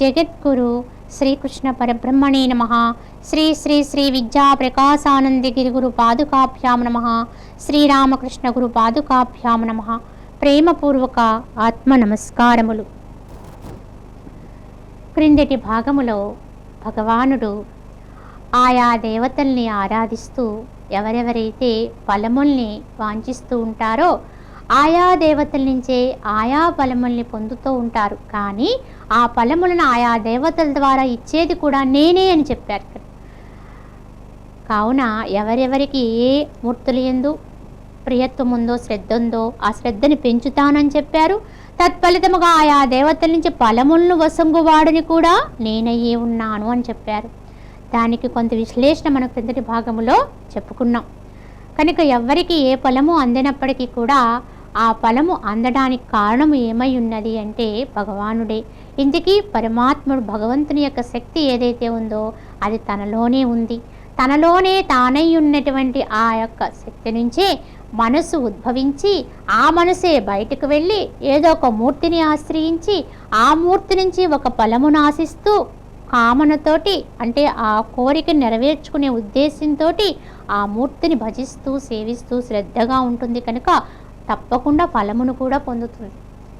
జగద్గురు శ్రీకృష్ణ పరబ్రహ్మణే నమ. శ్రీ శ్రీ శ్రీ విద్యా ప్రకాశానందగిరి గురు పాదుకాభ్యాం నమ. శ్రీరామకృష్ణ గురు పాదుకాభ్యాం నమ. ప్రేమపూర్వక ఆత్మ నమస్కారములు. క్రిందటి భాగములో భగవానుడు ఆయా దేవతల్ని ఆరాధిస్తూ ఎవరెవరైతే ఫలముల్ని వాంఛిస్తూ ఉంటారో ఆయా దేవతల నుంచే ఆయా ఫలముల్ని పొందుతూ ఉంటారు. కానీ ఆ ఫలములను ఆయా దేవతల ద్వారా ఇచ్చేది కూడా నేనే అని చెప్పారు ఇక్కడ. కావున ఎవరెవరికి ఏ మూర్తులు ఎందు ప్రియత్వం ఉందో శ్రద్ధ ఉందో ఆ శ్రద్ధని పెంచుతానని చెప్పారు. తత్ఫలితముగా ఆయా దేవతల నుంచి ఫలములను వసంగువాడని కూడా నేనయ్యే ఉన్నాను అని చెప్పారు. దానికి కొంత విశ్లేషణ మన క్రిందటి భాగములో చెప్పుకున్నాం. కనుక ఎవ్వరికి ఏ ఫలము అందినప్పటికీ కూడా ఆ ఫలము అందడానికి కారణం ఏమై ఉన్నది అంటే భగవానుడే. ఇంతకీ పరమాత్ముడు భగవంతుని యొక్క శక్తి ఏదైతే ఉందో అది తనలోనే ఉంది. తనలోనే తానై ఉన్నటువంటి ఆ యొక్క శక్తి నుంచే మనసు ఉద్భవించి ఆ మనసే బయటకు వెళ్ళి ఏదో ఒక మూర్తిని ఆశ్రయించి ఆ మూర్తి నుంచి ఒక ఫలమును ఆశిస్తూ కామనతోటి అంటే ఆ కోరిక నెరవేర్చుకునే ఉద్దేశంతో ఆ మూర్తిని భజిస్తూ సేవిస్తూ శ్రద్ధగా ఉంటుంది కనుక తప్పకుండా ఫలమును కూడా పొందుతుంది.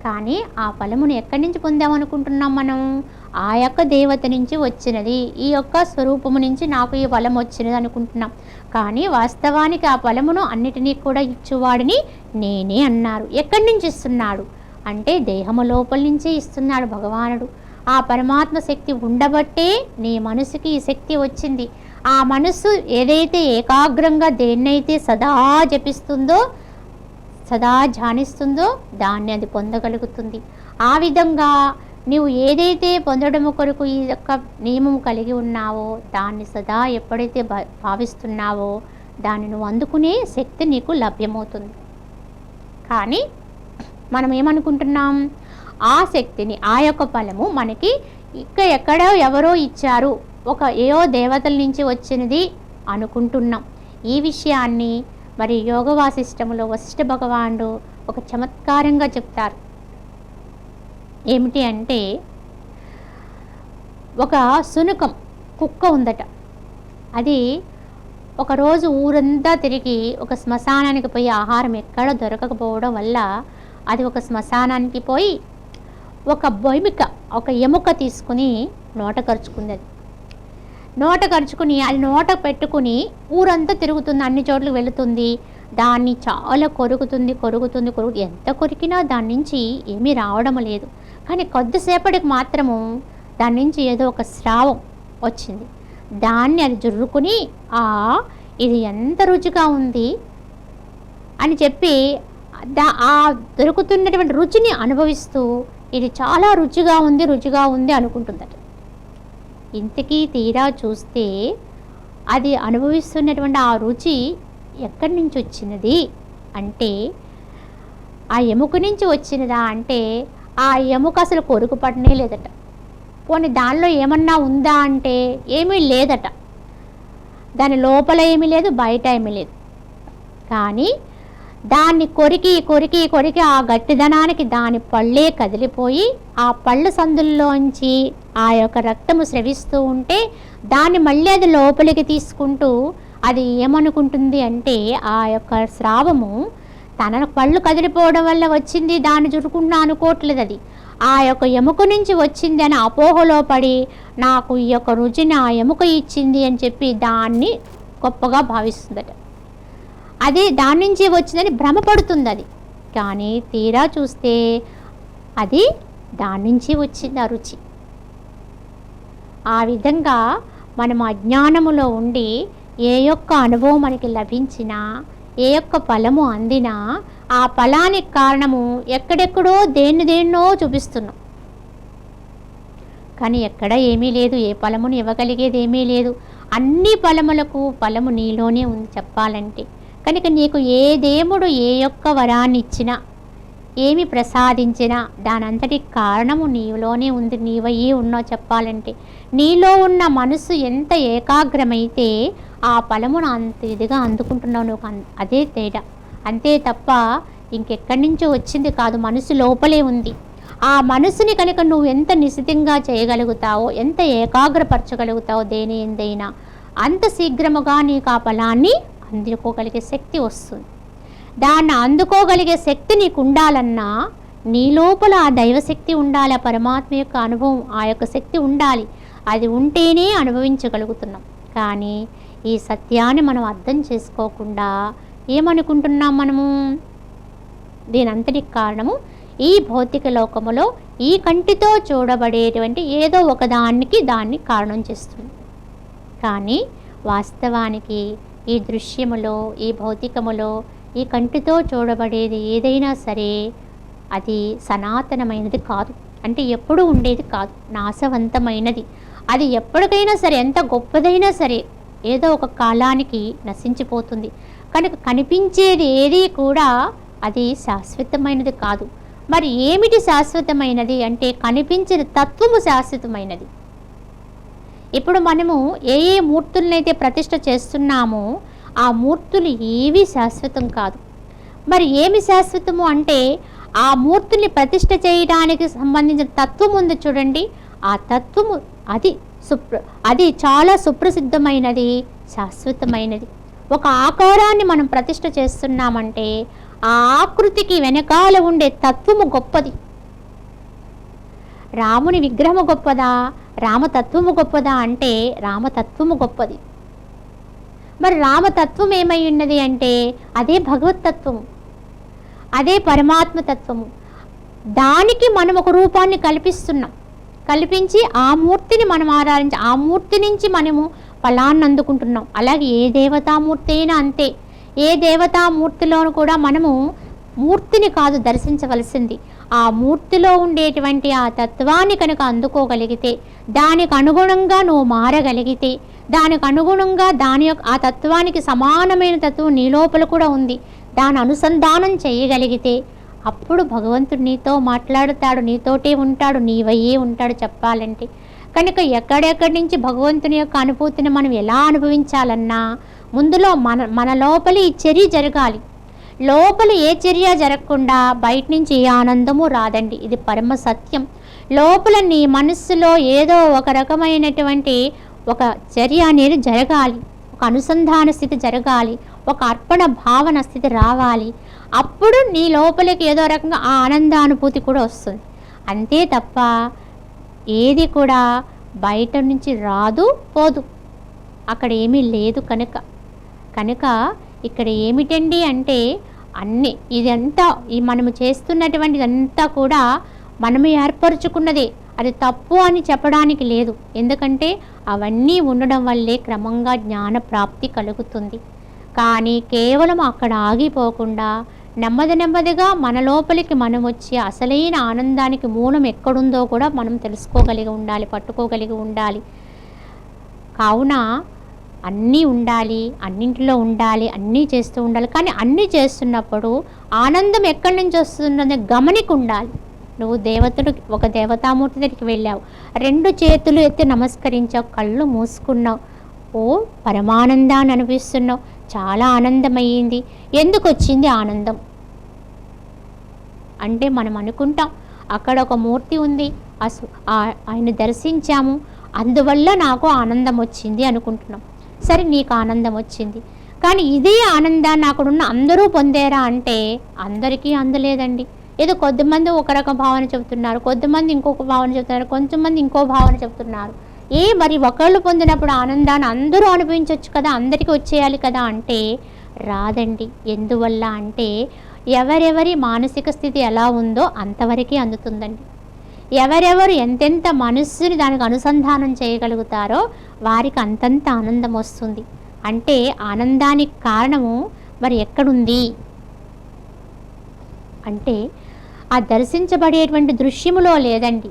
కానీ ఆ ఫలమును ఎక్కడి నుంచి పొందామనుకుంటున్నాం మనం? ఆ యొక్క దేవత నుంచి వచ్చినది ఈ యొక్క స్వరూపము నుంచి నాకు ఈ ఫలం వచ్చినది అనుకుంటున్నాం. కానీ వాస్తవానికి ఆ ఫలమును అన్నిటినీ కూడా ఇచ్చువాడిని నేనే అన్నారు. ఎక్కడి నుంచి ఇస్తున్నాడు? అంటే దేహము లోపల నుంచే ఇస్తున్నాడు భగవానుడు. ఆ పరమాత్మ శక్తి ఉండబట్టే నీ మనసుకి ఈ శక్తి వచ్చింది. ఆ మనసు ఏదైతే ఏకాగ్రంగా దేన్నైతే సదా జపిస్తుందో సదా ధ్యానిస్తుందో దాన్ని అది పొందగలుగుతుంది. ఆ విధంగా నీవు ఏదైతే పొందడము కొరకు ఈ యొక్క నియమం కలిగి ఉన్నావో దాన్ని సదా ఎప్పుడైతే భావిస్తున్నావో దాన్ని నువ్వు అందుకునే శక్తి నీకు లభ్యమవుతుంది. కానీ మనం ఏమనుకుంటున్నాం? ఆ శక్తిని ఆ యొక్క ఫలము మనకి ఇంకా ఎక్కడో ఎవరో ఇచ్చారు. ఒక ఏయో దేవతల నుంచి వచ్చినది అనుకుంటున్నాం. ఈ విషయాన్ని మరి యోగ వాసిష్టములో వశిష్ఠ భగవానుడు ఒక చమత్కారంగా చెప్తారు. ఏమిటి అంటే ఒక శునకం కుక్క ఉందట. అది ఒకరోజు ఊరంతా తిరిగి ఒక శ్మశానానికి పోయి ఆహారం ఎక్కడ దొరకకపోవడం వల్ల అది ఒక శ్మశానానికి పోయి ఒక బొమిక ఒక ఎముక తీసుకుని నోట ఖర్చుకుంది అది నోట గడుచుకుని అది నోట పెట్టుకుని ఊరంతా తిరుగుతుంది అన్ని చోట్లకు వెళుతుంది. దాన్ని చాలా కొరుకుతుంది కొరుకుతుంది కొరుకు ఎంత కొరికినా దాని నుంచి ఏమీ రావడం లేదు. కానీ కొద్దిసేపటికి మాత్రము దాని నుంచి ఏదో ఒక స్రావం వచ్చింది. దాన్ని అది జుర్రుకుని ఆ ఇది ఎంత రుచిగా ఉంది అని చెప్పి దా ఆ దొరుకుతున్నటువంటి రుచిని అనుభవిస్తూ ఇది చాలా రుచిగా ఉంది రుచిగా ఉంది అనుకుంటుందట. ఇంతకీ తీరా చూస్తే అది అనుభవిస్తున్నటువంటి ఆ రుచి ఎక్కడి నుంచి వచ్చినది? అంటే ఆ ఎముక నుంచి వచ్చినదా? అంటే ఆ ఎముక అసలు కొరుకు పడనే లేదట. పోనీ దానిలో ఏమన్నా ఉందా అంటే ఏమీ లేదట. దాని లోపల ఏమీ లేదు బయట ఏమీ లేదు. కానీ దాన్ని కొరికి కొరికి కొరికి ఆ గట్టిదనానికి దాని పళ్ళే కదిలిపోయి ఆ పళ్ళు సందుల్లోంచి ఆ యొక్క రక్తము స్రవిస్తూ ఉంటే దాన్ని మళ్ళీ అది లోపలికి తీసుకుంటూ అది ఏమనుకుంటుంది అంటే ఆ యొక్క స్రావము తన పళ్ళు కదిలిపోవడం వల్ల వచ్చింది దాన్ని చురుకుంటున్నా అనుకోవట్లేదు అది. ఆ యొక్క ఎముక నుంచి వచ్చింది అని అపోహలో పడి నాకు ఈ యొక్క రుచిని ఆ ఎముక ఇచ్చింది అని చెప్పి దాన్ని గొప్పగా భావిస్తుందట. అది దాని నుంచి వచ్చిందని భ్రమపడుతుంది అది కానీ తీరా చూస్తే అది దాని నుంచి వచ్చింది ఆ రుచి. ఆ విధంగా మనం అజ్ఞానములో ఉండి ఏ యొక్క అనుభవం మనకి లభించినా ఏ యొక్క ఫలము అందినా ఆ ఫలానికి కారణము ఎక్కడెక్కడో దేన్ని దేన్నో చూపిస్తున్నాం. కానీ ఎక్కడ ఏమీ లేదు ఏ ఫలమును ఇవ్వగలిగేది ఏమీ లేదు. అన్ని ఫలములకు ఫలము నీలోనే ఉంది చెప్పాలంటే. కనుక నీకు ఏ దేవుడు ఏ యొక్క వరాన్ని ఇచ్చినా ఏమి ప్రసాదించినా దానంతటి కారణము నీలోనే ఉంది. నీవయ్యి ఉన్నావు చెప్పాలంటే నీలో ఉన్న మనసు ఎంత ఏకాగ్రమైతే ఆ ఫలమును అంత ఇదిగా అందుకుంటున్నావు నువ్వు. అన్- అదే తేడా. అంతే తప్ప ఇంకెక్కడి నుంచో వచ్చింది కాదు మనసు లోపలే ఉంది. ఆ మనసుని కనుక నువ్వు ఎంత నిశితంగా చేయగలుగుతావో ఎంత ఏకాగ్రపరచగలుగుతావో దేని ఎందైనా అంత శీఘ్రముగా నీకు ఆ ఫలాన్ని అందుకోగలిగే శక్తి వస్తుంది. దాన్ని అందుకోగలిగే శక్తి నీకు ఉండాలన్నా నీ లోపల ఆ దైవశక్తి ఉండాలి ఆ పరమాత్మ యొక్క అనుభవం ఆ యొక్క శక్తి ఉండాలి. అది ఉంటేనే అనుభవించగలుగుతున్నాం. కానీ ఈ సత్యాన్ని మనం అర్థం చేసుకోకుండా ఏమనుకుంటున్నాం మనము? దీనంతటికి కారణము ఈ భౌతిక లోకములో ఈ కంటితో చూడబడేటువంటి ఏదో ఒకదానికి దాన్ని కారణం చేస్తుంది. కానీ వాస్తవానికి ఈ దృశ్యములో ఈ భౌతికములో ఈ కంటితో చూడబడేది ఏదైనా సరే అది సనాతనమైనది కాదు. అంటే ఎప్పుడూ ఉండేది కాదు. నాశవంతమైనది. అది ఎప్పటికైనా సరే ఎంత గొప్పదైనా సరే ఏదో ఒక కాలానికి నశించిపోతుంది. కనుక కనిపించేది ఏది కూడా అది శాశ్వతమైనది కాదు. మరి ఏమిటి శాశ్వతమైనది అంటే కనిపించిన తత్వము శాశ్వతమైనది. ఇప్పుడు మనము ఏ ఏ మూర్తులనైతే ప్రతిష్ట చేస్తున్నామో ఆ మూర్తులు ఏవి శాశ్వతం కాదు. మరి ఏమి శాశ్వతము అంటే ఆ మూర్తిని ప్రతిష్ట చేయడానికి సంబంధించిన తత్వం ఉంది చూడండి. ఆ తత్వము అది సుప్ర అది చాలా సుప్రసిద్ధమైనది శాశ్వతమైనది. ఒక ఆకారాన్ని మనం ప్రతిష్ట చేస్తున్నామంటే ఆ ఆకృతికి వెనకాల ఉండే తత్వము గొప్పది. రాముని విగ్రహము గొప్పదా? రామతత్వము గొప్పదా అంటే రామతత్వము గొప్పది. మరి రామతత్వం ఏమై ఉన్నది అంటే అదే భగవతత్వము అదే పరమాత్మతత్వము దానికి మనం ఒక రూపాన్ని కల్పిస్తున్నాం. కల్పించి ఆ మూర్తిని మనం ఆరాధించి ఆ మూర్తి నుంచి మనము ఫలాన్ని అందుకుంటున్నాం. అలాగే ఏ దేవతామూర్తి అయినా అంతే. ఏ దేవతామూర్తిలోనూ కూడా మనము మూర్తిని కాదు దర్శించవలసింది. ఆ మూర్తిలో ఉండేటువంటి ఆ తత్వాన్ని కనుక అందుకోగలిగితే దానికి అనుగుణంగా నువ్వు మారగలిగితే దానికి అనుగుణంగా దాని యొక్క ఆ తత్వానికి సమానమైన తత్వం నీ లోపల కూడా ఉంది. దాని అనుసంధానం చేయగలిగితే అప్పుడు భగవంతుడు నీతో మాట్లాడుతాడు నీతోటే ఉంటాడు నీవయ్యే ఉంటాడు చెప్పాలంటే. కనుక ఎక్కడెక్కడి నుంచి భగవంతుని యొక్క అనుభూతిని మనం ఎలా అనుభవించాలన్నా ముందులో మన మన లోపలి ఈ చర్య జరగాలి. లోపల ఏ చర్య జరగకుండా బయట నుంచి ఏ ఆనందము రాదండి. ఇది పరమ సత్యం. లోపల నీ మనస్సులో ఏదో ఒక రకమైనటువంటి ఒక చర్య అనేది జరగాలి. ఒక అనుసంధాన స్థితి జరగాలి. ఒక అర్పణ భావన స్థితి రావాలి. అప్పుడు నీ లోపలికి ఏదో రకంగా ఆ ఆనందానుభూతి కూడా వస్తుంది. అంతే తప్ప ఏది కూడా బయట నుంచి రాదు పోదు. అక్కడ ఏమీ లేదు కనుక. కనుక ఇక్కడ ఏమిటండి అంటే అన్ని ఇదంతా ఈ మనము చేస్తున్నటువంటి కూడా మనము ఏర్పరచుకున్నదే. అది తప్పు అని చెప్పడానికి లేదు. ఎందుకంటే అవన్నీ ఉండడం వల్లే క్రమంగా జ్ఞాన ప్రాప్తి కలుగుతుంది. కానీ కేవలం అక్కడ ఆగిపోకుండా నెమ్మది నెమ్మదిగా మన లోపలికి మనం వచ్చే అసలైన ఆనందానికి మూలం ఎక్కడుందో కూడా మనం తెలుసుకోగలిగి ఉండాలి పట్టుకోగలిగి ఉండాలి. కావున అన్నీ ఉండాలి అన్నింటిలో ఉండాలి అన్నీ చేస్తూ ఉండాలి. కానీ అన్నీ చేస్తున్నప్పుడు ఆనందం ఎక్కడి నుంచి వస్తుందనే గమనిక ఉండాలి నువ్వు దేవతడు ఒక దేవతామూర్తి దగ్గరికి వెళ్ళావు. రెండు చేతులు ఎత్తి నమస్కరించావు కళ్ళు మూసుకున్నావు. ఓ పరమానందాన్ని అనిపిస్తున్నావు చాలా ఆనందమయ్యింది. ఎందుకు వచ్చింది ఆనందం? అంటే మనం అనుకుంటాం అక్కడ ఒక మూర్తి ఉంది ఆ- ఆయన దర్శించాము అందువల్ల నాకు ఆనందం వచ్చింది అనుకుంటున్నాం. సరే నీకు ఆనందం వచ్చింది. కానీ ఇదే ఆనందాన్ని అక్కడున్న అందరూ పొందారా అంటే అందరికీ అందలేదండి. ఏదో కొద్దిమంది ఒక రకం భావన చెబుతున్నారు కొద్దిమంది ఇంకొక భావన చెబుతున్నారు కొంతమంది ఇంకో భావన చెబుతున్నారు. ఏ మరి ఒకళ్ళు పొందినప్పుడు ఆనందాన్ని అందరూ అనుభవించవచ్చు కదా అందరికీ వచ్చేయాలి కదా అంటే రాదండి. ఎందువల్ల అంటే ఎవరెవరి మానసిక స్థితి ఎలా ఉందో అంతవరకే అందుతుందండి. ఎవరెవరు ఎంతెంత మనస్సుని దానికి అనుసంధానం చేయగలుగుతారో వారికి అంతంత ఆనందం వస్తుంది. అంటే ఆనందానికి కారణము మరి ఎక్కడుంది? అంటే ఆ దర్శించబడేటువంటి దృశ్యములో లేదండి.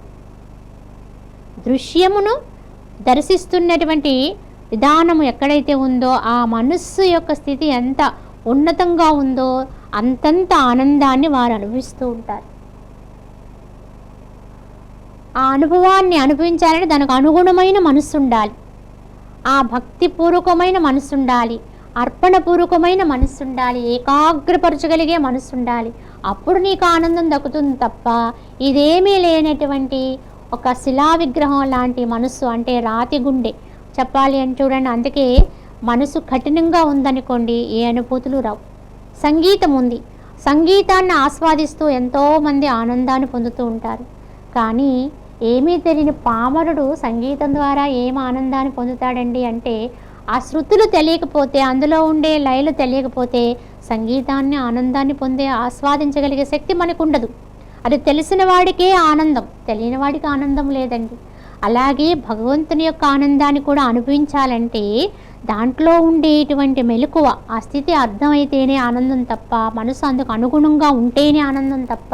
దృశ్యమును దర్శిస్తున్నటువంటి విధానము ఎక్కడైతే ఉందో ఆ మనస్సు యొక్క స్థితి ఎంత ఉన్నతంగా ఉందో అంతంత ఆనందాన్ని వారు అనుభవిస్తూ ఉంటారు. ఆ అనుభవాన్ని అనుభవించాలంటే దానికి అనుగుణమైన మనసు ఉండాలి ఆ భక్తిపూర్వకమైన మనసు ఉండాలి అర్పణపూర్వకమైన మనసు ఉండాలి ఏకాగ్రపరచగలిగే మనసు ఉండాలి అప్పుడు నీకు ఆనందం దక్కుతుంది తప్ప ఇదేమీ లేనటువంటి ఒక శిలా విగ్రహం లాంటి మనస్సు అంటే రాతి గుండె. చెప్పాలి అని చూడండి. అందుకే మనసు కఠినంగా ఉందనుకోండి ఏ అనుభూతులు రావు. సంగీతం ఉంది. సంగీతాన్ని ఆస్వాదిస్తూ ఎంతోమంది ఆనందాన్ని పొందుతూ ఉంటారు. కానీ ఏమీ తెలియని పామరుడు సంగీతం ద్వారా ఏం ఆనందాన్ని పొందుతాడండి అంటే ఆ శృతులు తెలియకపోతే అందులో ఉండే లయలు తెలియకపోతే సంగీతాన్ని ఆనందాన్ని పొందే ఆస్వాదించగలిగే శక్తి మనకు ఉండదు అది తెలిసిన వాడికే ఆనందం. తెలియని వాడికి ఆనందం లేదండి. అలాగే భగవంతుని యొక్క ఆనందాన్ని కూడా అనుభవించాలంటే దాంట్లో ఉండేటువంటి మెలకువ ఆ స్థితి అర్థమైతేనే ఆనందం తప్ప మనసు అందుకు అనుగుణంగా ఉంటేనే ఆనందం తప్ప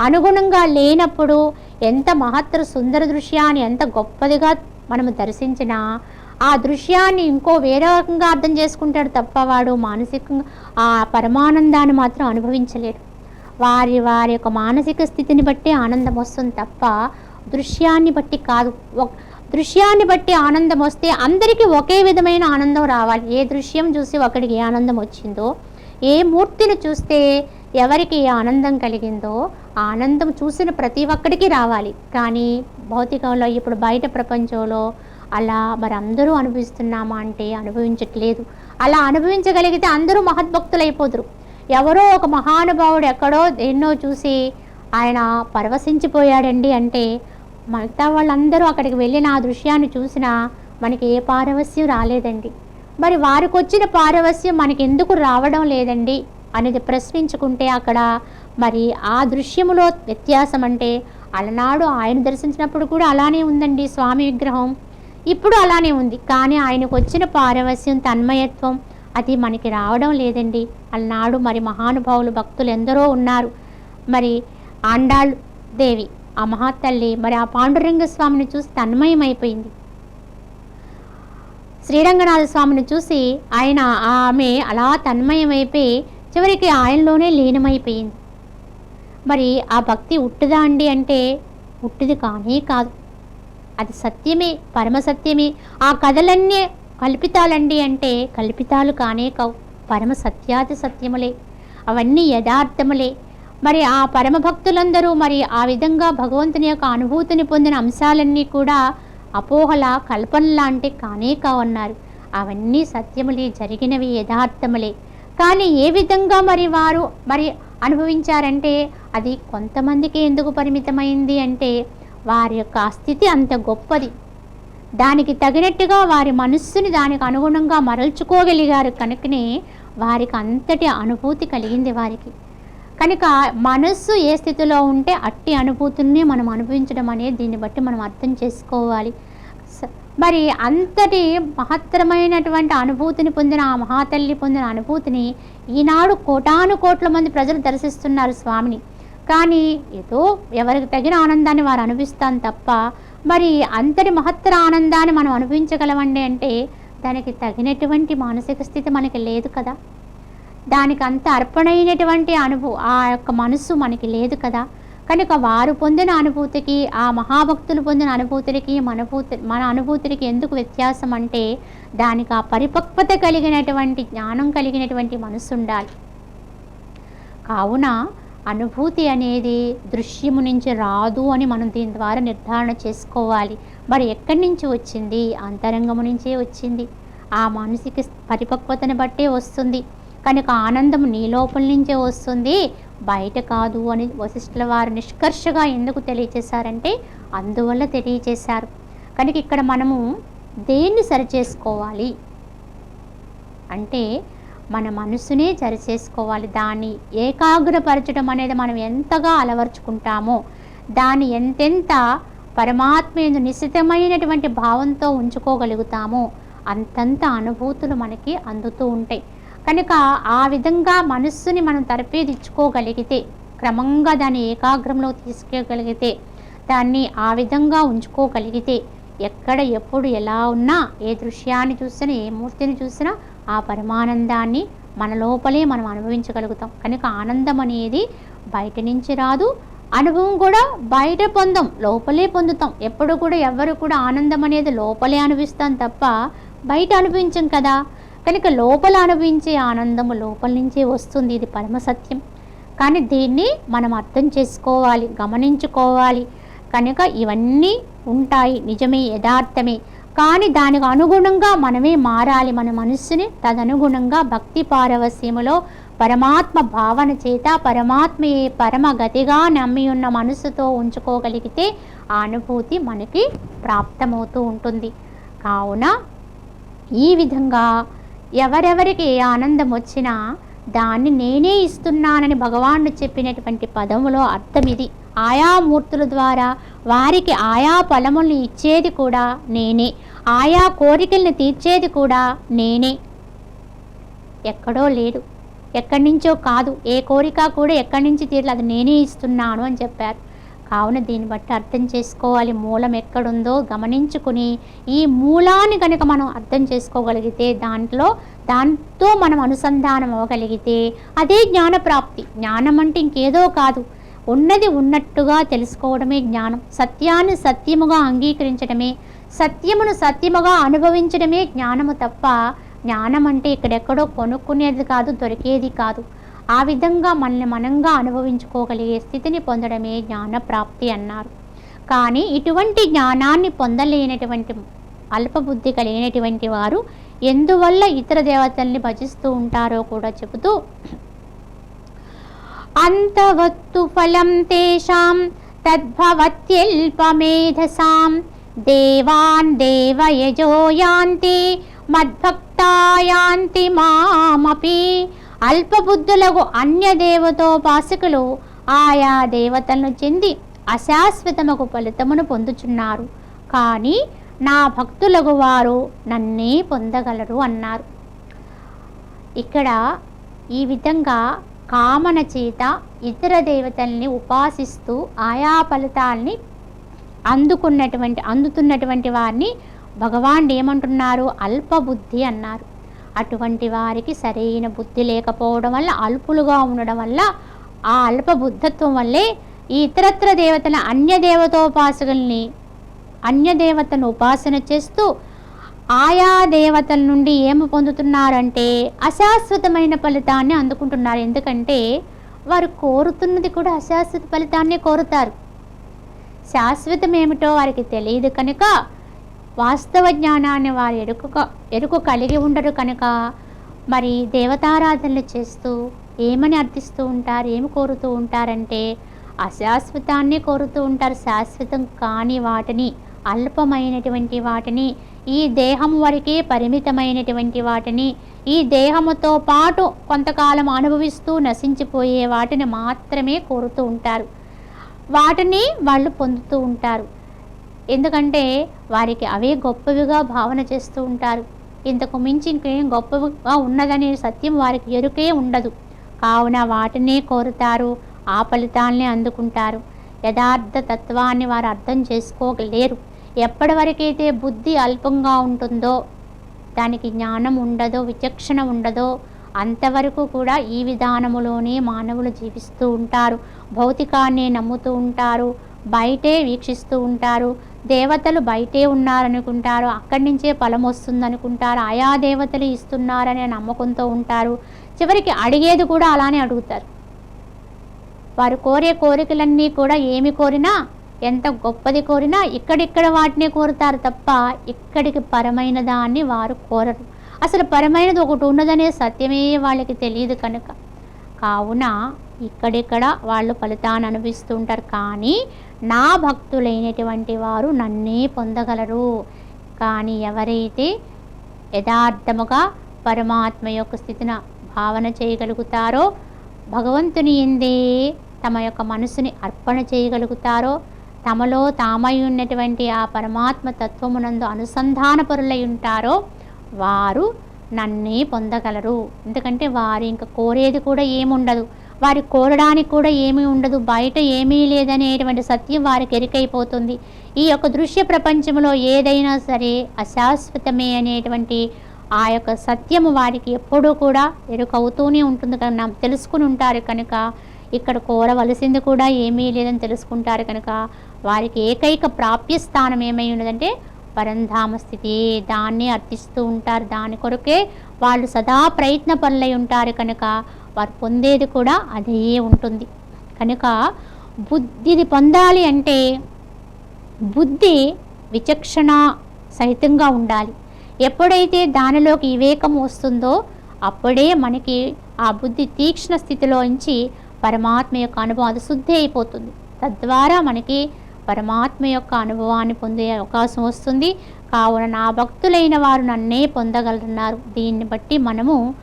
అనుగుణంగా లేనప్పుడు ఎంత మహత్తర సుందర దృశ్యాన్ని ఎంత గొప్పదిగా మనము దర్శించినా ఆ దృశ్యాన్ని ఇంకో వేరే రకంగా అర్థం చేసుకుంటాడు తప్ప వాడు మానసికంగా ఆ పరమానందాన్ని మాత్రం అనుభవించలేడు. వారి వారి యొక్క మానసిక స్థితిని బట్టి ఆనందం వస్తుంది తప్ప దృశ్యాన్ని బట్టి కాదు. ఒక- దృశ్యాన్ని బట్టి ఆనందం వస్తే అందరికీ ఒకే విధమైన ఆనందం రావాలి. ఏ దృశ్యం చూసి ఒకడికి ఏ ఆనందం వచ్చిందో ఏ మూర్తిని చూస్తే ఎవరికి ఏ ఆనందం కలిగిందో ఆనందం చూసిన ప్రతి ఒక్కడికి రావాలి. కానీ భౌతికంలో ఇప్పుడు బయట ప్రపంచంలో అలా మరి అందరూ అనుభవిస్తున్నామా అంటే అనుభవించట్లేదు. అలా అనుభవించగలిగితే అందరూ మహద్భక్తులు అయిపోదురు ఎవరో ఒక మహానుభావుడు ఎక్కడో ఎన్నో చూసి ఆయన పరవశించిపోయాడండి అంటే మిగతా వాళ్ళందరూ అక్కడికి వెళ్ళిన ఆ దృశ్యాన్ని చూసినా మనకి ఏ పారవస్యం రాలేదండి. మరి వారికి వచ్చిన పారవస్యం మనకి ఎందుకు రావడం లేదండి? అనేది ప్రశ్నించుకుంటే అక్కడ మరి ఆ దృశ్యములో వ్యత్యాసం అంటే అలనాడు ఆయన దర్శించినప్పుడు కూడా అలానే ఉందండి స్వామి విగ్రహం. ఇప్పుడు అలానే ఉంది. కానీ ఆయనకు వచ్చిన పారవస్యం తన్మయత్వం అది మనకి రావడం లేదండి. అలనాడు మరి మహానుభావులు భక్తులు ఎందరో ఉన్నారు. మరి ఆండాళ్ దేవి ఆ మహాతల్లి మరి ఆ పాండురంగ స్వామిని చూసి తన్మయమైపోయింది. శ్రీరంగనాథ స్వామిని చూసి ఆయన ఆమె అలా తన్మయమైపోయి చివరికి ఆయనలోనే లీనమైపోయింది. మరి ఆ భక్తి ఉట్టుదా అండి అంటే ఉట్టిది కానీ కాదు. అది సత్యమే పరమ సత్యమే. ఆ కథలన్నీ కల్పితాలండి అంటే కల్పితాలు కానే కావు. పరమ సత్యాతి సత్యములే. అవన్నీ యథార్థములే. మరి ఆ పరమ భక్తులందరూ మరి ఆ విధంగా భగవంతుని యొక్క అనుభూతిని పొందిన అంశాలన్నీ కూడా అపోహల కల్పనలాంటి కానే కావన్నారు. అవన్నీ సత్యములే జరిగినవి యథార్థములే. కానీ ఏ విధంగా మరి వారు మరి అనుభవించారంటే అది కొంతమందికి ఎందుకు పరిమితమైంది అంటే వారి యొక్క స్థితి అంత గొప్పది. దానికి తగినట్టుగా వారి మనస్సుని దానికి అనుగుణంగా మరల్చుకోగలిగారు కనుకనే వారికి అంతటి అనుభూతి కలిగింది వారికి. కనుక మనస్సు ఏ స్థితిలో ఉంటే అట్టి అనుభూతుల్ని మనం అనుభవించడం అనేది దీన్ని బట్టి మనం అర్థం చేసుకోవాలి. మరి అంతటి మహత్తరమైనటువంటి అనుభూతిని పొందిన ఆ మహాతల్లి పొందిన అనుభూతిని ఈనాడు కోటాను కోట్ల మంది ప్రజలు దర్శిస్తున్నారు స్వామిని. కానీ ఏదో ఎవరికి తగిన ఆనందాన్ని వారు అనుభవిస్తాం తప్ప మరి అంతటి మహత్తర ఆనందాన్ని మనం అనుభవించగలమండి అంటే దానికి తగినటువంటి మానసిక స్థితి మనకి లేదు కదా. దానికి అంత అర్పణైనటువంటి అనుభవం ఆ యొక్క మనసు మనకి లేదు కదా. కనుక వారు పొందిన అనుభూతికి ఆ మహాభక్తులు పొందిన అనుభూతులకి మనభూతి మన అనుభూతులకి ఎందుకు వ్యత్యాసం అంటే దానికి ఆ పరిపక్వత కలిగినటువంటి జ్ఞానం కలిగినటువంటి మనసు ఉండాలి. కావున అనుభూతి అనేది దృశ్యము నుంచి రాదు అని మనం దీని ద్వారా నిర్ధారణ చేసుకోవాలి. మరి ఎక్కడి నుంచి వచ్చింది? అంతరంగము నుంచే వచ్చింది. ఆ మానసిక పరిపక్వతను బట్టే వస్తుంది. కనుక ఆనందం నీ లోపల నుంచే వస్తుంది. బయట కాదు అని వశిష్ఠుల వారు నిష్కర్షగా ఎందుకు తెలియచేశారంటే అందువల్ల తెలియచేశారు. కనుక ఇక్కడ మనము దేన్ని సరిచేసుకోవాలి? అంటే మన మనసునే సరిచేసుకోవాలి. దాన్ని ఏకాగ్రపరచడం అనేది మనం ఎంతగా అలవర్చుకుంటామో దాన్ని ఎంతెంత పరమాత్మ ఎందు నిశ్చితమైనటువంటి భావంతో ఉంచుకోగలుగుతామో అంతంత అనుభూతులు మనకి అందుతూ ఉంటాయి. కనుక ఆ విధంగా మనస్సుని మనం తరపేదిచ్చుకోగలిగితే క్రమంగా దాన్ని ఏకాగ్రంలో తీసుకోగలిగితే దాన్ని ఆ విధంగా ఉంచుకోగలిగితే ఎక్కడ ఎప్పుడు ఎలా ఉన్నా ఏ దృశ్యాన్ని చూసినా ఏ మూర్తిని చూసినా ఆ పరమానందాన్ని మన లోపలే మనం అనుభవించగలుగుతాం. కనుక ఆనందం అనేది బయట నుంచి రాదు అనుభవం కూడా బయట పొందాం లోపలే పొందుతాం. ఎప్పుడు కూడా ఎవరు కూడా ఆనందం అనేది లోపలే అనుభవిస్తాం తప్ప బయట అనుభవించం కదా. కనుక లోపల అనుభవించే ఆనందము లోపల నుంచే వస్తుంది ఇది పరమసత్యం కానీ దీన్ని మనం అర్థం చేసుకోవాలి గమనించుకోవాలి. కనుక ఇవన్నీ ఉంటాయి నిజమే యథార్థమే. కానీ దానికి అనుగుణంగా మనమే మారాలి మన మనస్సుని తదనుగుణంగా భక్తి పారవస్యములో పరమాత్మ భావన చేత పరమాత్మయే పరమ గతిగా నమ్మి ఉన్న మనసుతో ఉంచుకోగలిగితే ఆ అనుభూతి మనకి ప్రాప్తమవుతూ ఉంటుంది. కావున ఈ విధంగా ఎవరెవరికి ఏ ఆనందం వచ్చినా దాన్ని నేనే ఇస్తున్నానని భగవానుడు చెప్పినటువంటి పదములో అర్థం ఇది. ఆయా మూర్తుల ద్వారా వారికి ఆయా ఫలములను ఇచ్చేది కూడా నేనే. ఆయా కోరికల్ని తీర్చేది కూడా నేనే. ఎక్కడో లేడు ఎక్కడి నుంచో కాదు. ఏ కోరిక కూడా ఎక్కడి నుంచి తీరలేదు. అది నేనే ఇస్తున్నాను అని చెప్పారు. కావున దీన్ని బట్టి అర్థం చేసుకోవాలి. మూలం ఎక్కడుందో గమనించుకుని ఈ మూలాన్ని కనుక మనం అర్థం చేసుకోగలిగితే దాంట్లో దాంతో మనం అనుసంధానం అవ్వగలిగితే అదే జ్ఞానప్రాప్తి. జ్ఞానం అంటే ఇంకేదో కాదు. ఉన్నది ఉన్నట్టుగా తెలుసుకోవడమే జ్ఞానం. సత్యాన్ని సత్యముగా అంగీకరించడమే సత్యమును సత్యముగా అనుభవించడమే జ్ఞానము తప్ప జ్ఞానం అంటే ఇక్కడెక్కడో కొనుక్కునేది కాదు దొరికేది కాదు. ఆ విధంగా మనల్ని మనంగా అనుభవించుకోగలిగే స్థితిని పొందడమే జ్ఞాన ప్రాప్తి అన్నారు. కానీ ఇటువంటి జ్ఞానాన్ని పొందలేనటువంటి అల్పబుద్ధి కలిగినటువంటి వారు ఎందువల్ల ఇతర దేవతల్ని భజిస్తూ ఉంటారో కూడా చెబుతూ అంతవత్తు ఫలం తేషాం తద్భవత్యల్పమేధసాం దేవాన్ దేవయజో యాంతి మద్భక్తాయాంతి మామపి అల్పబుద్ధులకు అన్య దేవతోపాసకులు ఆయా దేవతలను చెంది అశాశ్వతముకు ఫలితమును పొందుచున్నారు. కానీ నా భక్తులకు వారు నన్నే పొందగలరు అన్నారు. ఇక్కడ ఈ విధంగా కామన చేత ఇతర దేవతల్ని ఉపాసిస్తూ ఆయా ఫలితాల్ని అందుకున్నటువంటి అందుతున్నటువంటి వారిని భగవాన్ ఏమంటున్నారు? అల్పబుద్ధి అన్నారు. అటువంటి వారికి సరైన బుద్ధి లేకపోవడం వల్ల అల్పులుగా ఉండడం వల్ల ఆ అల్ప బుద్ధత్వం వల్లే ఈ ఇతరత్ర దేవతల అన్య దేవతోపాసకుల్ని అన్య దేవతను ఉపాసన చేస్తూ ఆయా దేవతల నుండి ఏమి పొందుతున్నారంటే అశాశ్వతమైన ఫలితాన్ని అందుకుంటున్నారు. ఎందుకంటే వారు కోరుతున్నది కూడా అశాశ్వత ఫలితాన్నే కోరుతారు. శాశ్వతం ఏమిటో వారికి తెలియదు కనుక వాస్తవ జ్ఞానాన్ని వారు ఎరుకు ఎరుకు కలిగి ఉండరు కనుక మరి దేవతారాధనలు చేస్తూ ఏమని అర్థిస్తూ ఉంటారు? ఏమి కోరుతూ ఉంటారంటే అశాశ్వతాన్ని కోరుతూ ఉంటారు. శాశ్వతం కాని వాటిని అల్పమైనటువంటి వాటిని ఈ దేహం వరకే పరిమితమైనటువంటి వాటిని ఈ దేహముతో పాటు కొంతకాలం అనుభవిస్తూ నశించిపోయే వాటిని మాత్రమే కోరుతూ ఉంటారు. వాటిని వాళ్ళు పొందుతూ ఉంటారు. ఎందుకంటే వారికి అవే గొప్పవిగా భావన చేస్తూ ఉంటారు. ఇంతకు మించి ఇంకేం గొప్పగా ఉన్నదనే సత్యం వారికి ఎరుకే ఉండదు. కావున వాటినే కోరుతారు ఆ ఫలితాలనే అందుకుంటారు. యథార్థ తత్వాన్ని వారు అర్థం చేసుకోలేరు. ఎప్పటి వరకైతే బుద్ధి అల్పంగా ఉంటుందో దానికి జ్ఞానం ఉండదో విచక్షణ ఉండదో అంతవరకు కూడా ఈ విధానములోనే మానవులు జీవిస్తూ ఉంటారు. భౌతికాన్ని నమ్ముతూ ఉంటారు. బయటే వీక్షిస్తూ ఉంటారు. దేవతలు బయటే ఉన్నారనుకుంటారు అక్కడి నుంచే ఫలం వస్తుందనుకుంటారు ఆయా దేవతలు ఇస్తున్నారనే నమ్మకంతో ఉంటారు. చివరికి అడిగేది కూడా అలానే అడుగుతారు. వారు కోరే కోరికలన్నీ కూడా ఏమి కోరినా ఎంత గొప్పది కోరినా ఇక్కడిక్కడ వాటినే కోరుతారు తప్ప ఇక్కడికి పరమైన దాన్ని వారు కోరరు. అసలు పరమైనది ఒకటి ఉన్నదనే సత్యమే వాళ్ళకి తెలియదు కనుక. కావున ఇక్కడిక్కడ వాళ్ళు ఫలితాన్ని అనుభవిస్తూ కానీ నా భక్తులైనటువంటి వారు నన్నే పొందగలరు. కానీ ఎవరైతే యథార్థముగా పరమాత్మ యొక్క స్థితిని భావన చేయగలుగుతారో భగవంతుని ఎందే తమ యొక్క మనసుని అర్పణ చేయగలుగుతారో తమలో తామై ఉన్నటువంటి ఆ పరమాత్మ తత్వమునందు అనుసంధానపరులై ఉంటారో వారు నన్నే పొందగలరు. ఎందుకంటే వారు ఇంకా కోరేది కూడా ఏముండదు. వారి కోరడానికి కూడా ఏమీ ఉండదు. బయట ఏమీ లేదనేటువంటి సత్యం వారికి ఎరికైపోతుంది. ఈ యొక్క దృశ్య ప్రపంచంలో ఏదైనా సరే అశాశ్వతమే అనేటువంటి ఆ యొక్క సత్యము వారికి ఎప్పుడూ కూడా ఎరుకవుతూనే ఉంటుంది కనుక తెలుసుకుని ఉంటారు కనుక ఇక్కడ కోరవలసింది కూడా ఏమీ లేదని తెలుసుకుంటారు కనుక వారికి ఏకైక ప్రాప్య స్థానం ఏమై ఉన్నదంటే పరంధామ స్థితి దాన్ని అర్థిస్తూ ఉంటారు. దాని కొరకే వాళ్ళు సదా ప్రయత్న పనులై ఉంటారు కనుక వారు పొందేది కూడా అదే ఉంటుంది. కనుక బుద్ధిది పొందాలి అంటే బుద్ధి విచక్షణ సహితంగా ఉండాలి. ఎప్పుడైతే దానిలోకి వివేకం వస్తుందో అప్పుడే మనకి ఆ బుద్ధి తీక్ష్ణ స్థితిలోంచి పరమాత్మ యొక్క అనుభవం అది శుద్ధి అయిపోతుంది. తద్వారా మనకి పరమాత్మ యొక్క అనుభవాన్ని పొందే అవకాశం వస్తుంది. కావున నా భక్తులైన వారు నన్నే పొందగలరున్నారు. దీన్ని బట్టి మనము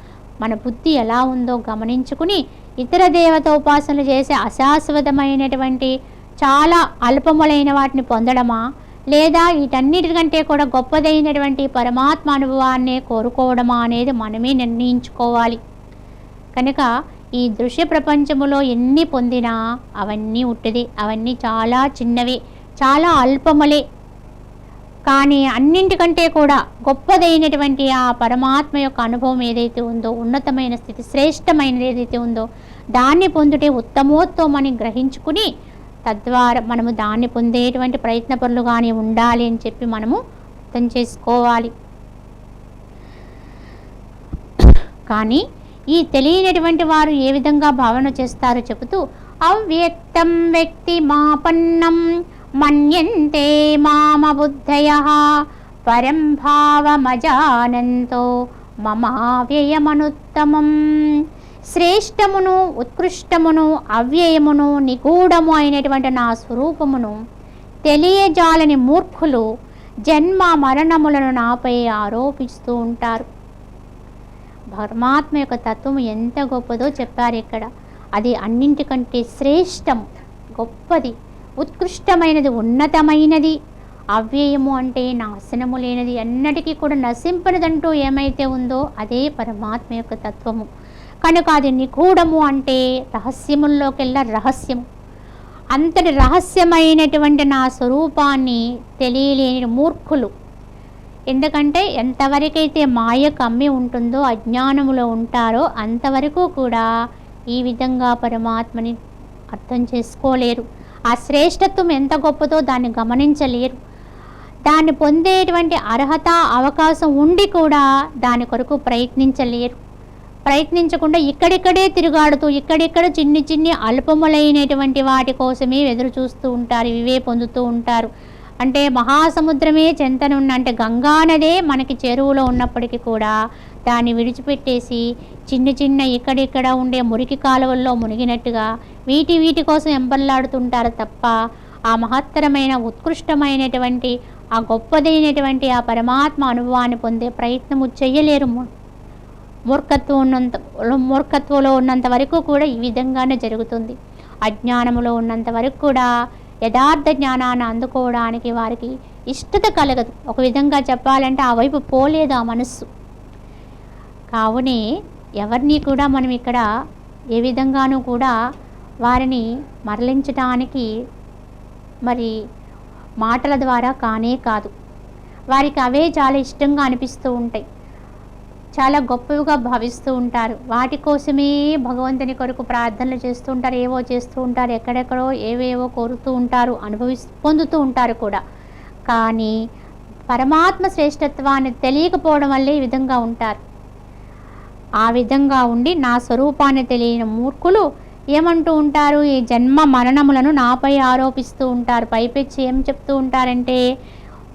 మన బుద్ధి ఎలా ఉందో గమనించుకుని ఇతర దేవత ఉపాసనలు చేసే అశాశ్వతమైనటువంటి చాలా అల్పములైన వాటిని పొందడమా? లేదా వీటన్నిటికంటే కూడా గొప్పదైనటువంటి పరమాత్మ అనుభవాన్నే కోరుకోవడమా అనేది మనమే నిర్ణయించుకోవాలి. కనుక ఈ దృశ్య ప్రపంచములో ఎన్ని పొందినా అవన్నీ ఉట్టిది అవన్నీ చాలా చిన్నవి చాలా అల్పములే. కానీ అన్నింటికంటే కూడా గొప్పదైనటువంటి ఆ పరమాత్మ యొక్క అనుభవం ఏదైతే ఉందో ఉన్నతమైన స్థితి శ్రేష్టమైనది ఏదైతే ఉందో దాన్ని పొందుటే ఉత్తమోత్తమని గ్రహించుకుని తద్వారా మనము దాన్ని పొందేటువంటి ప్రయత్న కానీ ఉండాలి అని చెప్పి మనము అర్థం చేసుకోవాలి. కానీ ఈ తెలియనటువంటి వారు ఏ విధంగా భావన చేస్తారో చెబుతూ అవ్యక్తం వ్యక్తి మాపన్నం మన్యంతే మామ బుద్ధయ పరం భావమజానంతో మమావ్యయమనుత్తమం. శ్రేష్టమును ఉత్కృష్టమును అవ్యయమును నిగూఢము అయినటువంటి నా స్వరూపమును తెలియజాలని మూర్ఖులు జన్మ మరణములను నాపై ఆరోపిస్తూ ఉంటారు. పరమాత్మ యొక్క తత్వం ఎంత గొప్పదో చెప్పారు ఇక్కడ. అది అన్నింటికంటే శ్రేష్టం గొప్పది. ఉత్కృష్టమైనది ఉన్నతమైనది. అవ్యయము అంటే నాశనము లేనిది ఎన్నటికీ కూడా నశింపనిదంటూ ఏమైతే ఉందో అదే పరమాత్మ యొక్క తత్వము. కనుక అది నిగూఢము అంటే రహస్యముల్లోకెల్లా రహస్యము. అంతటి రహస్యమైనటువంటి నా స్వరూపాన్ని తెలియలేని మూర్ఖులు. ఎందుకంటే ఎంతవరకైతే మాయ కమ్మి ఉంటుందో అజ్ఞానములో ఉంటారో అంతవరకు కూడా ఈ విధంగా పరమాత్మని అర్థం చేసుకోలేరు. ఆ శ్రేష్టత్వం ఎంత గొప్పదో దాన్ని గమనించలేరు. దాన్ని పొందేటువంటి అర్హత అవకాశం ఉండి కూడా దాని కొరకు ప్రయత్నించలేరు. ప్రయత్నించకుండా ఇక్కడిక్కడే తిరుగాడుతూ ఇక్కడిక్కడ చిన్ని చిన్ని అల్పములైనటువంటి వాటి కోసమే ఎదురు చూస్తూ ఉంటారు ఇవే పొందుతూ ఉంటారు. అంటే మహాసముద్రమే చెంతనున్న అంటే గంగానదే మనకి చెరువులో ఉన్నప్పటికీ కూడా దాన్ని విడిచిపెట్టేసి చిన్న చిన్న ఇక్కడిక్కడ ఉండే మురికి కాలువల్లో మునిగినట్టుగా వీటి వీటి కోసం ఎంబల్లాడుతుంటారు తప్ప ఆ మహత్తరమైన ఉత్కృష్టమైనటువంటి ఆ గొప్పదైనటువంటి ఆ పరమాత్మ అనుభవాన్ని పొందే ప్రయత్నము చేయలేరు మూర్ఖత్వం ఉన్నంత మూర్ఖత్వంలో ఉన్నంత వరకు కూడా ఈ విధంగానే జరుగుతుంది. అజ్ఞానములో ఉన్నంత వరకు కూడా యథార్థ జ్ఞానాన్ని అందుకోవడానికి వారికి ఇష్టత కలగదు. ఒక విధంగా చెప్పాలంటే ఆ వైపు పోలేదు ఆ మనస్సు. కావునే ఎవరిని కూడా మనం ఇక్కడ ఏ విధంగానూ కూడా వారిని మరలించడానికి మరి మాటల ద్వారా కానే కాదు. వారికి అవే చాలా ఇష్టంగా అనిపిస్తూ ఉంటాయి. చాలా గొప్పవిగా భావిస్తూ ఉంటారు. వాటి కోసమే భగవంతుని కొరకు ప్రార్థనలు చేస్తూ ఉంటారు. ఏవో చేస్తూ ఉంటారు. ఎక్కడెక్కడో ఏవేవో కోరుతూ ఉంటారు. అనుభవి పొందుతూ ఉంటారు కూడా. కానీ పరమాత్మ శ్రేష్టత్వాన్ని తెలియకపోవడం వల్లే ఈ విధంగా ఉంటారు. ఆ విధంగా ఉండి నా స్వరూపాన్ని తెలియని మూర్ఖులు ఏమంటూ ఉంటారు? ఈ జన్మ మరణములను నాపై ఆరోపిస్తూ ఉంటారు. పైపెచ్చి ఏం చెప్తూ ఉంటారంటే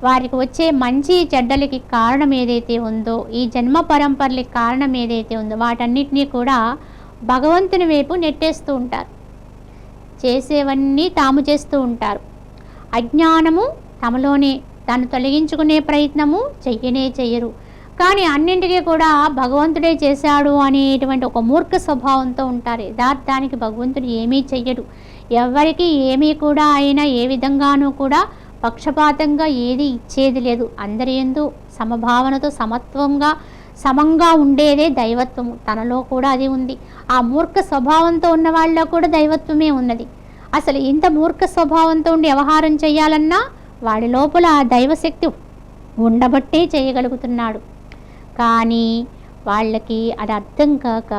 వారికి వచ్చే మంచి చెడ్డలకి కారణం ఏదైతే ఉందో ఈ జన్మ పరంపరలకి కారణం ఏదైతే ఉందో వాటన్నిటినీ కూడా భగవంతుని వైపు నెట్టేస్తూ ఉంటారు. చేసేవన్నీ తాము చేస్తూ ఉంటారు. అజ్ఞానము తమలోనే తను తొలగించుకునే ప్రయత్నము చెయ్యనే చెయ్యరు. కానీ అన్నింటికీ కూడా భగవంతుడే చేశాడు అనేటువంటి ఒక మూర్ఖ స్వభావంతో ఉంటారు. యథార్థానికి భగవంతుడు ఏమీ చెయ్యడు. ఎవరికి ఏమీ కూడా అయినా ఏ విధంగానూ కూడా పక్షపాతంగా ఏది ఇచ్చేది లేదు. అందరి ఎందు సమభావనతో సమత్వంగా సమంగా ఉండేదే దైవత్వము. తనలో కూడా అది ఉంది. ఆ మూర్ఖ స్వభావంతో ఉన్న వాళ్ళలో కూడా దైవత్వమే ఉన్నది. అసలు ఇంత మూర్ఖ స్వభావంతో ఉండి వ్యవహారం చేయాలన్నా వాడి లోపల ఆ దైవశక్తి ఉండబట్టే చేయగలుగుతున్నాడు. కానీ వాళ్ళకి అది అర్థం కాక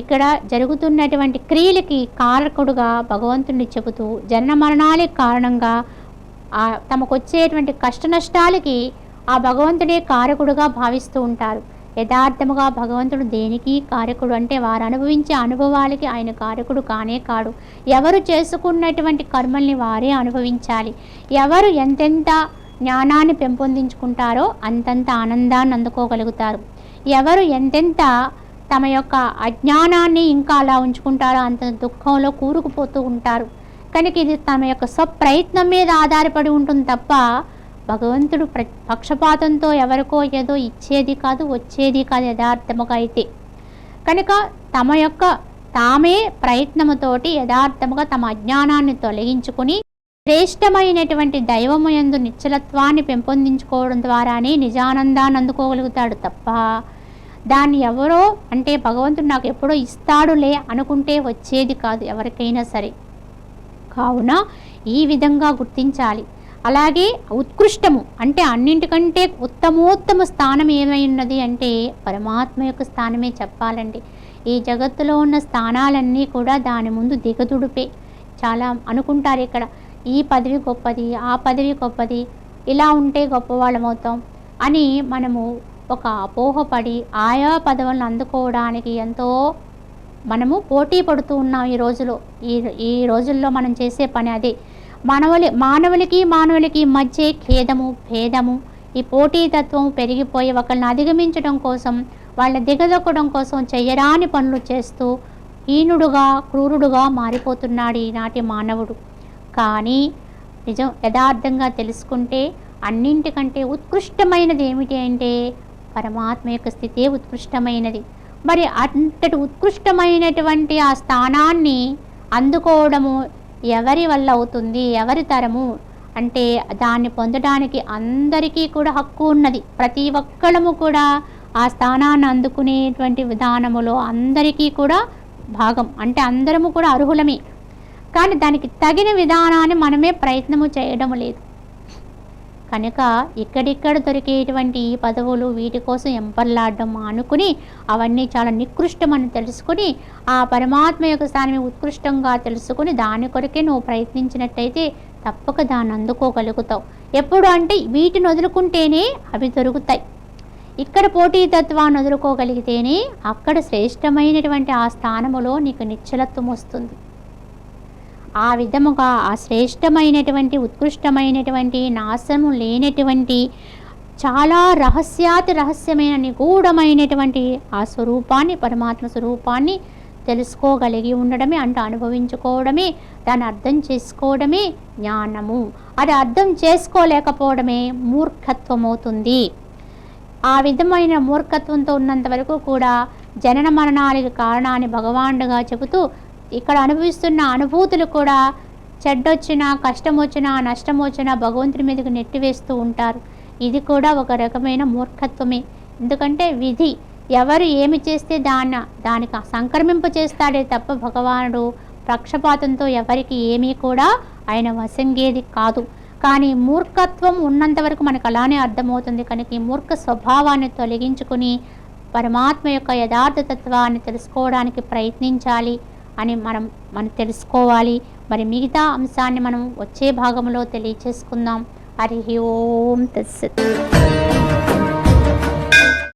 ఇక్కడ జరుగుతున్నటువంటి క్రియలకి కారకుడుగా భగవంతుడిని చెబుతూ జనన మరణాలకి కారణంగా తమకు వచ్చేటువంటి కష్ట నష్టాలకి ఆ భగవంతుడే కారకుడుగా భావిస్తూ ఉంటారు. యథార్థముగా భగవంతుడు దేనికి కారకుడు అంటే వారు అనుభవించే అనుభవాలకి ఆయన కారకుడు కానే కాడు. ఎవరు చేసుకున్నటువంటి కర్మల్ని వారే అనుభవించాలి. ఎవరు ఎంతెంత జ్ఞానాన్ని పెంపొందించుకుంటారో అంతంత ఆనందాన్ని అందుకోగలుగుతారు. ఎవరు ఎంతెంత తమ యొక్క అజ్ఞానాన్ని ఇంకా అలా ఉంచుకుంటారో అంత దుఃఖంలో కూరుకుపోతూ ఉంటారు. కనుక ఇది తమ యొక్క స్వప్రయత్నం మీద ఆధారపడి ఉంటుంది తప్ప భగవంతుడు ప్ర పక్షపాతంతో ఎవరికో ఏదో ఇచ్చేది కాదు వచ్చేది కాదు యథార్థముగా అయితే. కనుక తమ యొక్క తామే ప్రయత్నముతోటి యథార్థముగా తమ అజ్ఞానాన్ని తొలగించుకుని శ్రేష్టమైనటువంటి దైవము యందు నిశ్చలత్వాన్ని పెంపొందించుకోవడం ద్వారానే నిజానందాన్ని అందుకోగలుగుతాడు తప్ప దాన్ని ఎవరో అంటే భగవంతుడు నాకు ఎప్పుడో ఇస్తాడులే అనుకుంటే వచ్చేది కాదు ఎవరికైనా సరే. కావున ఈ విధంగా గుర్తించాలి. అలాగే ఉత్కృష్టము అంటే అన్నింటికంటే ఉత్తమోత్తమ స్థానం ఏమై ఉన్నది అంటే పరమాత్మ యొక్క స్థానమే చెప్పాలండి. ఈ జగత్తులో ఉన్న స్థానాలన్నీ కూడా దాని ముందు దిగదుడిపే. చాలా అనుకుంటారు ఇక్కడ. ఈ పదవి గొప్పది ఆ పదవి గొప్పది ఇలా ఉంటే గొప్పవాళ్ళమవుతాం అని మనము ఒక అపోహపడి ఆయా పదవులను అందుకోవడానికి ఎంతో మనము పోటీ పడుతూ ఉన్నాం ఈ రోజులో. ఈ ఈ రోజుల్లో మనం చేసే పని అదే. మానవులి మానవులకి మానవులకి మధ్య ఖేదము భేదము ఈ పోటీతత్వం పెరిగిపోయి ఒకరిని అధిగమించడం కోసం వాళ్ళ దిగదొక్కడం కోసం చెయ్యరాని పనులు చేస్తూ హీనుడుగా క్రూరుడుగా మారిపోతున్నాడు ఈనాటి మానవుడు. కానీ నిజం యథార్థంగా తెలుసుకుంటే అన్నింటికంటే ఉత్కృష్టమైనది ఏమిటి అంటే పరమాత్మ యొక్క స్థితే ఉత్కృష్టమైనది. మరి అంతటి ఉత్కృష్టమైనటువంటి ఆ స్థానాన్ని అందుకోవడము ఎవరి వల్ల అవుతుంది ఎవరి తరము అంటే దాన్ని పొందడానికి అందరికీ కూడా హక్కు ఉన్నది. ప్రతి ఒక్కళ్ళము కూడా ఆ స్థానాన్ని అందుకునేటువంటి విధానములో అందరికీ కూడా భాగం. అంటే అందరము కూడా అర్హులమే. కానీ దానికి తగిన విధానాన్ని మనమే ప్రయత్నము చేయడం లేదు. కనుక ఇక్కడిక్కడ దొరికేటువంటి ఈ పదవులు వీటి కోసం ఎంపర్లాడడం అనుకుని అవన్నీ చాలా నికృష్టమని తెలుసుకుని ఆ పరమాత్మ యొక్క స్థానమే ఉత్కృష్టంగా తెలుసుకుని దాని కొరకే నువ్వు ప్రయత్నించినట్టయితే తప్పక దాన్ని అందుకోగలుగుతావు. ఎప్పుడు అంటే వీటిని వదులుకుంటేనే అవి దొరుకుతాయి. ఇక్కడ పోటీతత్వాన్ని వదులుకోగలిగితేనే అక్కడ శ్రేష్టమైనటువంటి ఆ స్థానములో నీకు నిశ్చలత్వం వస్తుంది. ఆ విధముగా ఆ శ్రేష్టమైనటువంటి ఉత్కృష్టమైనటువంటి నాశము లేనటువంటి చాలా రహస్యాతి రహస్యమైన నిగూఢమైనటువంటి ఆ స్వరూపాన్ని పరమాత్మ స్వరూపాన్ని తెలుసుకోగలిగి ఉండడమే అంటే అనుభవించుకోవడమే దాన్ని అర్థం చేసుకోవడమే జ్ఞానము. అది అర్థం చేసుకోలేకపోవడమే మూర్ఖత్వం అవుతుంది ఆ విధమైన మూర్ఖత్వంతో ఉన్నంత వరకు కూడా జనన మరణాలకు కారణాన్ని భగవానుడుగా చెబుతూ ఇక్కడ అనుభవిస్తున్న అనుభూతులు కూడా చెడ్డొచ్చినా కష్టం వచ్చినా నష్టం వచ్చినా భగవంతుడి మీదకి నెట్టివేస్తూ ఉంటారు. ఇది కూడా ఒక రకమైన మూర్ఖత్వమే. ఎందుకంటే విధి ఎవరు ఏమి చేస్తే దాన్న దానికి సంక్రమింప చేస్తాడే తప్ప భగవానుడు పక్షపాతంతో ఎవరికి ఏమీ కూడా ఆయన వసంగేది కాదు. కానీ మూర్ఖత్వం ఉన్నంత వరకు మనకు అలానే అర్థమవుతుంది. కనుక ఈ మూర్ఖ స్వభావాన్ని తొలగించుకుని పరమాత్మ యొక్క యథార్థ తత్వాన్ని తెలుసుకోవడానికి ప్రయత్నించాలి. అని మనం మనం తెలుసుకోవాలి. మరి మిగతా అంశాన్ని మనం వచ్చే భాగంలో తెలియచేసుకుందాం. హరి ఓం తత్సత్